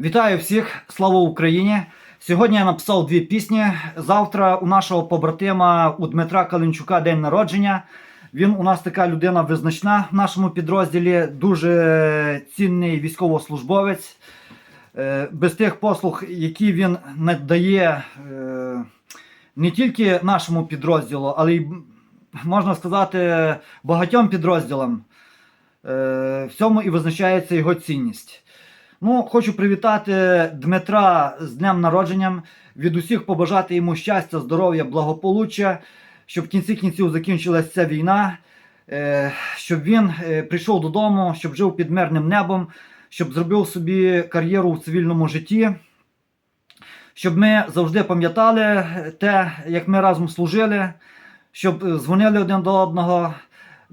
Вітаю всіх! Слава Україні! Сьогодні я написав дві пісні. Завтра у нашого побратима у Дмитра Калинчука день народження. Він у нас така людина визначна в нашому підрозділі, дуже цінний військовослужбовець. Е, Без тих послуг, які він надає е, не тільки нашому підрозділу, але й можна сказати багатьом підрозділам. Е, В цьому і визначається його цінність. Ну, хочу привітати Дмитра з днем народженням. Від усіх побажати йому щастя, здоров'я, благополуччя, щоб в кінці кінців закінчилася ця війна, е, щоб він е, прийшов додому, щоб жив під мирним небом, щоб зробив собі кар'єру в цивільному житті. Щоб ми завжди пам'ятали те, як ми разом служили, щоб е, дзвонили один до одного.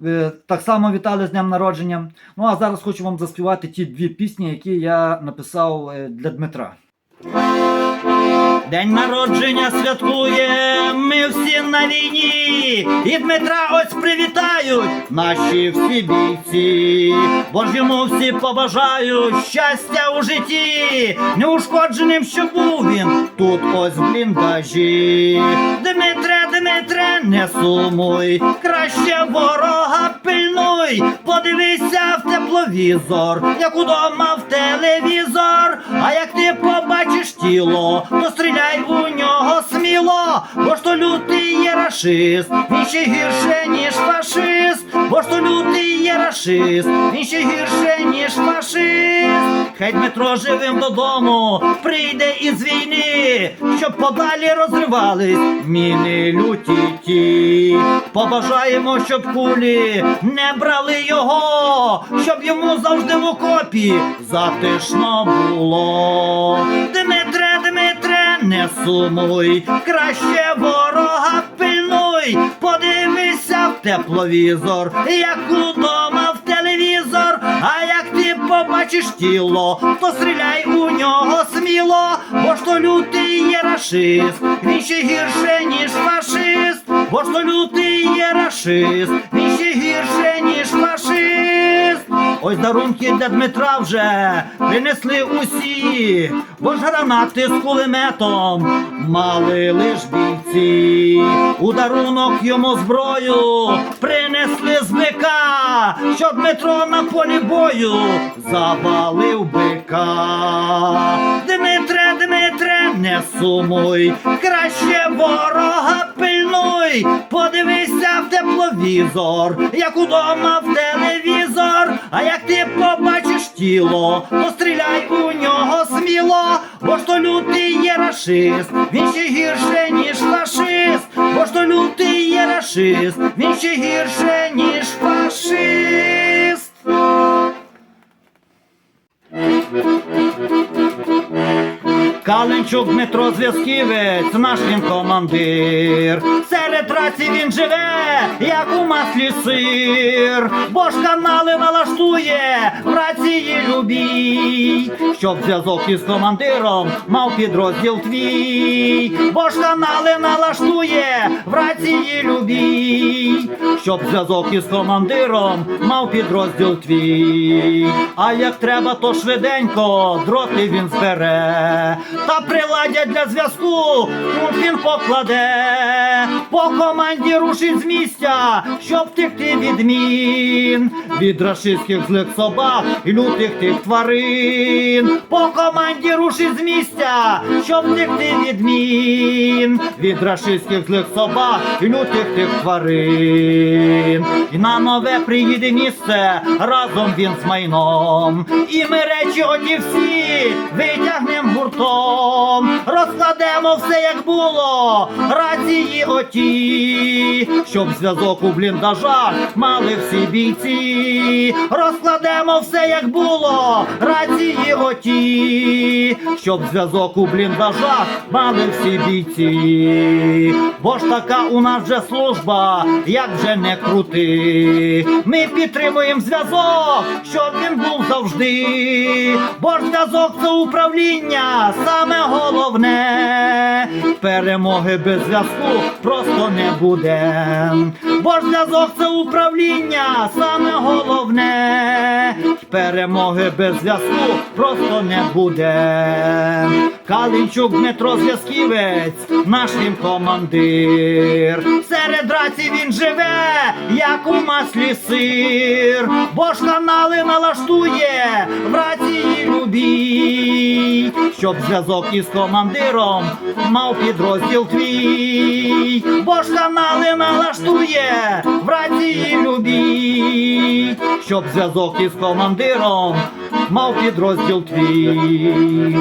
Е, Так само вітали з днем народження. Ну а зараз хочу вам заспівати ті дві пісні, які я написав е, для Дмитра. День народження святкує, ми всі на війні, і Дмитра ось привітають наші всі бійці, бо ж йому всі побажають щастя у житті, неушкодженим, що був він тут ось в бліндажі. Дмитре, Дмитре, не сумуй, краще ворога пильнуй, подивися в тепловізор, як удома в телевізор, а як ти побачиш тіло, то стріляй у нього сміло, бо ж то лютий є рашист, він ще гірше, ніж фашист, бо ж то лютий є рашист, він ще гірше, ніж фашист. Хай Дмитро живим додому прийде із війни, щоб подалі розривались міни люті ті. Побажаємо, щоб кулі не брали його, щоб йому завжди в окопі затишно було. Дмитре, Дмитре, не сумуй, краще ворога пильнуй, подивися в тепловізор, як удома в телевізор, а як ти побачиш тіло, то стріляй у нього сміло, бо ж то лютий є рашист, він ще гірше, ніж фашист, бо ж то лютий є рашист, він ще гірше, ніж фашист. Ось дарунки для Дмитра вже принесли усі, бо ж гранати з кулеметом мали лиш бійці. У дарунок йому зброю принесли з бика, що Дмитро на полі бою завалив бика. Дмитре, не сумуй, краще ворога пильнуй, подивися в тепловізор, як удома в телевізор, а як ти побачиш тіло, то стріляй у нього сміло, бо ж то лютий є рашист, він ще гірше, ніж фашист, бо ж то лютий є рашист, він ще гірше, ніж фашист. Каленчук Дмитро Зв'язківець, наш він командир. Серед раці він живе, як у маслі сир, бо ж канали налаштує в рації любій, щоб зв'язок із командиром мав підрозділ твій, бо ж канали налаштує в рації любій, щоб зв'язок із командиром мав підрозділ твій. А як треба, то швиденько дроти він збере, та приладдя для зв'язку він покладе. По команді рушить з місця, щоб втекти від мін, від рашистських злих собак і лютих тих тварин. По команді рушить з місця, щоб втекти від мін, від рашистських злих собак і лютих тих тварин. І на нове приїде місце разом він з майном. І ми речі оті всі витягнем гуртом, розкладемо все як було, рації оті, щоб зв'язок у бліндажах мали всі бійці, розкладемо все як було, рації оті, щоб зв'язок у бліндажах мали всі бійці. Бо ж така у нас вже служба, як вже не крути. Ми підтримуємо зв'язок, щоб він був завжди. Бо ж зв'язок це управління, саме головне. Перемоги без зв'язку просто не буде. Бо зв'язок це управління, саме головне. Перемоги без зв'язку просто не буде. Калинчук Дмитро Зв'язківець, наш він командир. Серед рацій він живе, як у маслі сир. Бо ж канали налаштує щоб зв'язок із командиром мав підрозділ твій. Бо ж канали налаштує в рації любій, щоб зв'язок із командиром мав підрозділ твій.